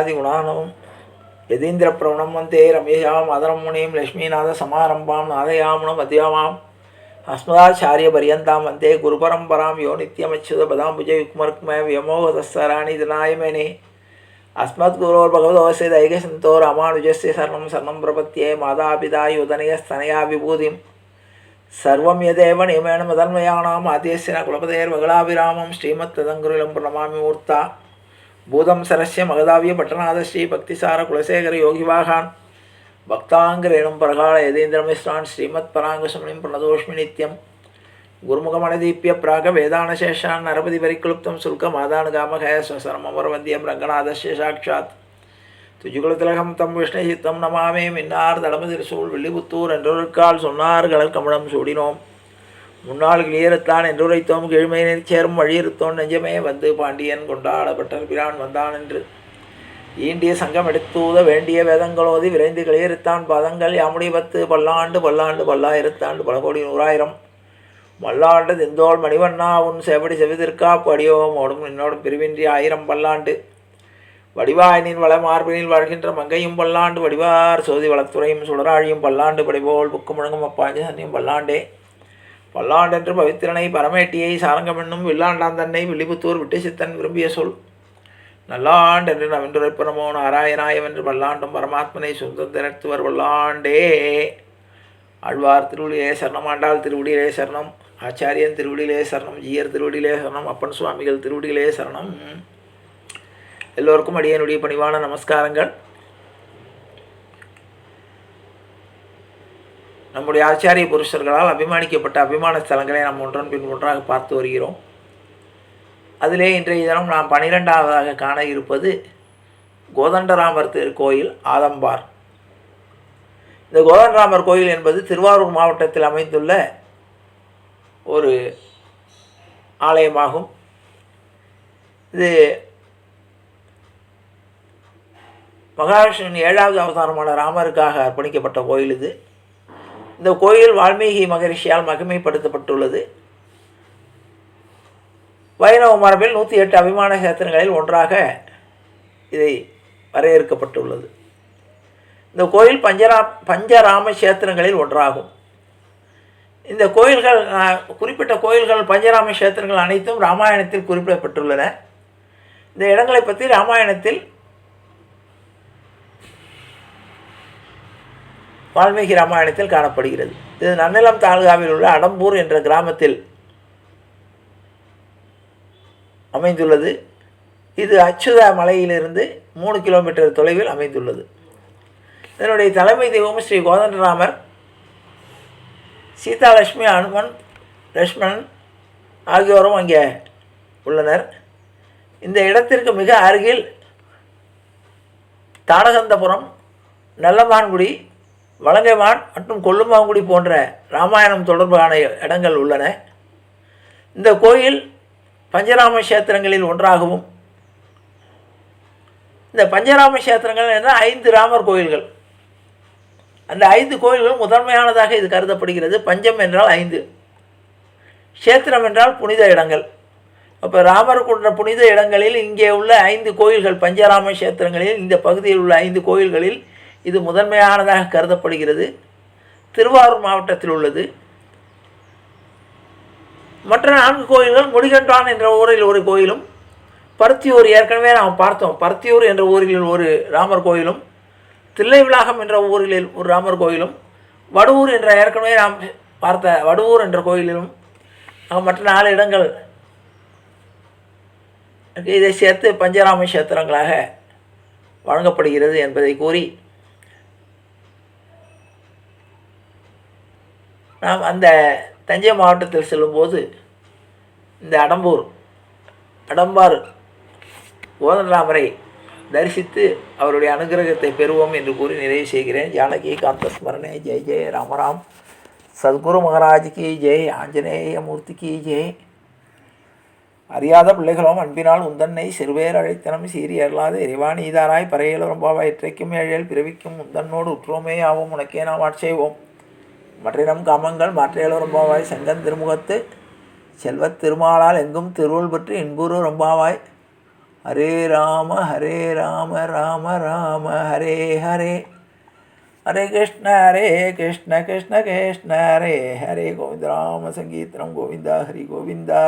குணாதி குணானவம். யதீந்திர பிரவணம் வந்தே ரமேஷாம் அதரம் முனியும் லட்சுமிநாத சமாரம்பாம் நாதயாமுனம் மத்யாமாம். அஸ்மதாச்சாரிய பரியந்தாம் வந்தே குரு பரம்பராம் யோ நித்தியமச்சுத பதாம்புஜ யுக்மர்க்ம வியமோகதஸ்தராணி தினாயமேனே. அஸ்மத் குரோர் பகவதோசை தைக சந்தோ ராமானுஜஸ்ய சரணம் சரணம் பிரபத்தியே மாதாபிதாய் உதனய ஸ்தனயா விபூதிம். சர்வம் யதேவ நியமேன முதன்மையானாம் ஆதேசின குலபதேர் மகளாபிராமம் ஸ்ரீமத் ததங்குருலம் பிரணமாமி மூர்த்தா. பூதம்சரஸ்ய மகதாவிய பட்டநாத ஸ்ரீ பக்திசார குலசேகர யோகிவாகான் பக்தாங்கிரேணும் பரகால யதேந்திரமிஸ்ரான் ஸ்ரீமத் பராங்கசுமணிம் பிரணதோஷ்மி நித்யம். குருமுகமணதீப்பிய பிராக வேதானசேஷான் நரபதி பரிக்ளுப்தம் சுல்கம் ஆதானுகாமகய ஸ்வசரமரவந்தியம் ரங்கநாதஸ்ய சாட்சாத். துஜுகுலதிலகம் தம் விஷ்ணு சித்தம் நமாமே மின்னார் தளமதிர் வில்லிபுத்தூர் என்றொருக்கால் சொன்னார் கமலம் சூடினோம். முன்னாள் ஈரத்தான் என்றுரைத்தோம் கீழ்மை சேரும் வழியிருத்தோன் நெஞ்சமே வந்து பாண்டியன் கொண்டாடப்பட்ட பிரான் வந்தான் என்று. ஈண்டிய சங்கம் எடுத்தூத வேண்டிய வேதங்களோதி விரைந்து கிளியிருத்தான் பதங்கள் யாமுடைய பத்து பல்லாண்டு பல்லாண்டு பல்லாயிரத்தாண்டு பல கோடி நூறாயிரம். மல்லாண்டு திந்தோள் மணிவண்ணா உன் செவடி செவிதிற்கா படியோம் ஓடும் என்னோடும் பிரிவின்றி ஆயிரம் பல்லாண்டு. வடிவாயினின் வள மார்பினில் வாழ்கின்ற மங்கையும் பல்லாண்டு வடிவார் சோதி வளத்துறையும் சுடராழியும் பல்லாண்டு படிபோல் புக்கு முழங்கும் அப்பாஞ்சி சன்னியும் பல்லாண்டே. பல்லாண்டென்று பவித்திரனை பரமேட்டியை சாரங்கமென்னும் வில்லாண்டான் தன்னை வில்லிபுத்தூர் விட்டு சித்தன் விரும்பிய சொல். நல்லாண்டென்று நவென்றுரைப்பனமோ நாராயணாயவென்று பல்லாண்டும் பரமாத்மனை சுந்தம் திரத்துவர் வல்லாண்டே. ஆழ்வார் திருவடியிலே சரணம் ஆண்டாள் திருவடியிலே சரணம் ஆச்சாரியன் திருவடியிலே சரணம் ஜீயர் திருவடியிலே சரணம் அப்பன் சுவாமிகள் திருவடியிலே சரணம். எல்லோருக்கும் அடியனுடைய பணிவான நமஸ்காரங்கள். நம்முடைய ஆச்சாரிய புருஷர்களால் அபிமானிக்கப்பட்ட அபிமான ஸ்தலங்களை நாம் ஒன்றன் பின் ஒன்றாக பார்த்து வருகிறோம். அதிலே இன்றைய தினம் நாம் பனிரெண்டாவதாக காண இருப்பது கோதண்டராமர் திருக்கோயில் ஆதம்பார். இந்த கோதண்டராமர் கோயில் என்பது திருவாரூர் மாவட்டத்தில் அமைந்துள்ள ஒரு ஆலயமாகும். இது மகாவிஷ்ணுவின் ஏழாவது அவதாரமான ராமருக்காக அர்ப்பணிக்கப்பட்ட கோயில் இது. இந்த கோயில் வால்மீகி மகரிஷியால் மகிமைப்படுத்தப்பட்டுள்ளது. வைணவ மரபில் நூற்றி எட்டு அபிமான கேத்திரங்களில் ஒன்றாக இதை வரையறுக்கப்பட்டுள்ளது. இந்த கோயில் பஞ்சரா பஞ்சராம சேத்திரங்களில் ஒன்றாகும். இந்த கோயில்கள் குறிப்பிட்ட கோயில்கள் பஞ்சராம சேத்திரங்கள் அனைத்தும் ராமாயணத்தில் குறிப்பிடப்பட்டுள்ளன. இந்த இடங்களை பற்றி ராமாயணத்தில் வால்மீகி ராமாயணத்தில் காணப்படுகிறது. இது நன்னிலம் தாலுகாவில் உள்ள அடம்பூர் என்ற கிராமத்தில் அமைந்துள்ளது. இது அச்சுதா மலையிலிருந்து மூணு கிலோமீட்டர் தொலைவில் அமைந்துள்ளது. இதனுடைய தலைமை தெய்வம் ஸ்ரீ கோதண்டராமர் சீதாலட்சுமி அனுமன் லக்ஷ்மணன் ஆகியோரும் அங்கே உள்ளனர். இந்த இடத்திற்கு மிக அருகில் தாடகந்தபுரம் நல்லமான்குடி வலங்கைமான் மற்றும் கொல்லுமாங்குடி போன்ற ராமாயணம் தொடர்பான இடங்கள் உள்ளன. இந்த கோயில் பஞ்சராம கஷேத்திரங்களில் ஒன்றாகவும் இந்த பஞ்சராம கஷேத்திரங்கள் என்ன ஐந்து ராமர் கோயில்கள். அந்த ஐந்து கோயில்கள் முதன்மையானதாக இது கருதப்படுகிறது. பஞ்சம் என்றால் ஐந்து கஷேத்திரம் என்றால் புனித இடங்கள். அப்போ ராமர் கொண்ட புனித இடங்களில் இங்கே உள்ள ஐந்து கோயில்கள் பஞ்சராம கஷேத்திரங்களில் இந்த பகுதியில் உள்ள ஐந்து கோயில்களில் இது முதன்மையானதாக கருதப்படுகிறது. திருவாரூர் மாவட்டத்தில் உள்ளது. மற்ற நான்கு கோயில்கள் முடிகண்டான் என்ற ஊரில் ஒரு கோயிலும் பருத்தியூர் ஏற்கனவே நாம் பார்த்தோம். பருத்தியூர் என்ற ஊரில் ஒரு ராமர் கோயிலும் தில்லைவிளாகம் என்ற ஊரில் ஒரு ராமர் கோயிலும் வடுவூர் என்ற ஏற்கனவே நாம் பார்த்த வடுவூர் என்ற கோயிலிலும் மற்ற நாலு இடங்கள் இதை சேர்த்து பஞ்சராம கஷேத்திரங்களாக வழங்கப்படுகிறது என்பதை கூறி நாம் அந்த தஞ்சை மாவட்டத்தில் செல்லும்போது இந்த அடம்பூர் அடம்பார் கோதண்டராமரை தரிசித்து அவருடைய அனுகிரகத்தை பெறுவோம் என்று கூறி நிறைவு செய்கிறேன். ஜானகி காந்தஸ்மரணே ஜெய் ஜெய் ராமராம் சத்குரு மகாராஜுக்கு ஜெய். ஆஞ்சநேய மூர்த்திக்கு ஜெய். அறியாத பிள்ளைகளும் அன்பினால் உந்தன்னை சிறுவேர் அழைத்தனம் சீறி அருளாத இறைவான் ஈதாராய் பறையலுறம்பாவாய் இற்றைக்கும் ஏழையில் பிறவிக்கும் உந்தன்னோடு உற்றோமே ஆவோம். உனக்கே நாம் ஆட்சேவோம். மற்றினம் காமங்கள் மாற்றையலுறம்பாவாய் செங்கன் திருமுகத்து செல்வத் திருமாலால் எங்கும் திருவுள் பற்றி இன்புரு ரொம்பவாய். ஹரே ராம ஹரே ராம ராம ராம ஹரே ஹரே. ஹரே கிருஷ்ண ஹரே கிருஷ்ண கிருஷ்ண கிருஷ்ண ஹரே ஹரே கோவிந்த. ராம சங்கீதம் கோவிந்தா ஹரி கோவிந்தா.